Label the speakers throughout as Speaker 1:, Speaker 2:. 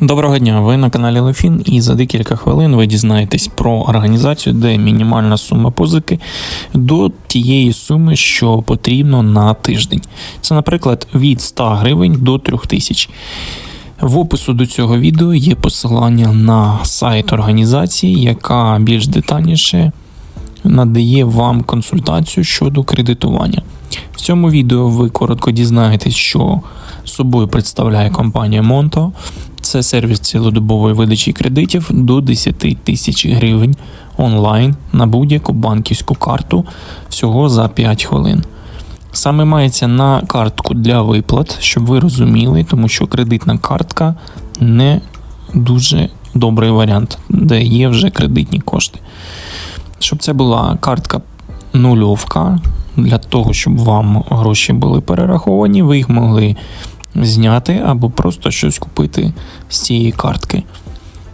Speaker 1: Доброго дня, ви на каналі Лефін, і за декілька хвилин ви дізнаєтесь про організацію, де мінімальна сума позики до тієї суми, що потрібно на тиждень. Це, наприклад, від 100 гривень до 3000. В опису до цього відео є посилання на сайт організації, яка більш детальніше надає вам консультацію щодо кредитування. В цьому відео ви коротко дізнаєтесь, що собою представляє компанія Monto. Це сервіс цілодобової видачі кредитів до 10 тисяч гривень онлайн на будь-яку банківську карту всього за 5 хвилин. Саме мається на картку для виплат, щоб ви розуміли, тому що кредитна картка не дуже добрий варіант, де є вже кредитні кошти. Щоб це була картка нульовка, для того, щоб вам гроші були перераховані, ви їх могли зняти або просто щось купити з цієї картки.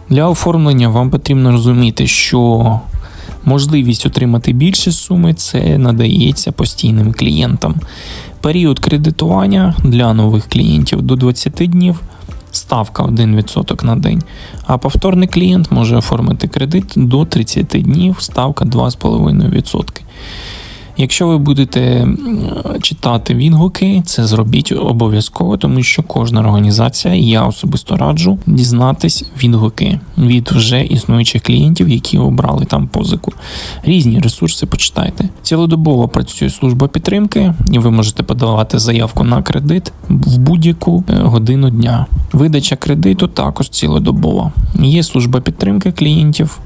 Speaker 1: Для оформлення вам потрібно розуміти, що можливість отримати більше суми це надається постійним клієнтам. Період кредитування для нових клієнтів до 20 днів. Ставка 1% на день, а повторний клієнт може оформити кредит до 30 днів, ставка 2,5%. Якщо ви будете читати відгуки, це зробіть обов'язково, тому що кожна організація, я особисто раджу дізнатись відгуки від вже існуючих клієнтів, які обрали там позику. Різні ресурси почитайте. Цілодобово працює служба підтримки, і ви можете подавати заявку на кредит в будь-яку е, годину дня. Видача кредиту також цілодобова. Є служба підтримки клієнтів.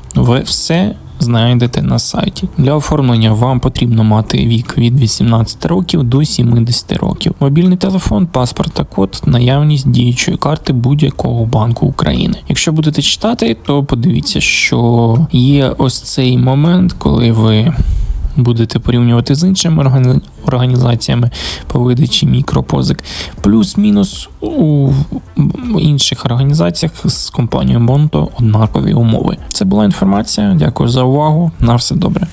Speaker 1: Все знайдете на сайті. Для оформлення вам потрібно мати вік від 18 років до 70 років. Мобільний телефон, паспорт та код, наявність діючої карти будь-якого банку України. Якщо будете читати, то подивіться, що є ось цей момент, коли ви. Будете порівнювати з іншими органі- організаціями по видачі мікропозик, плюс-мінус у інших організаціях з компанією Monto однакові умови. Це була інформація. Дякую за увагу. На все добре.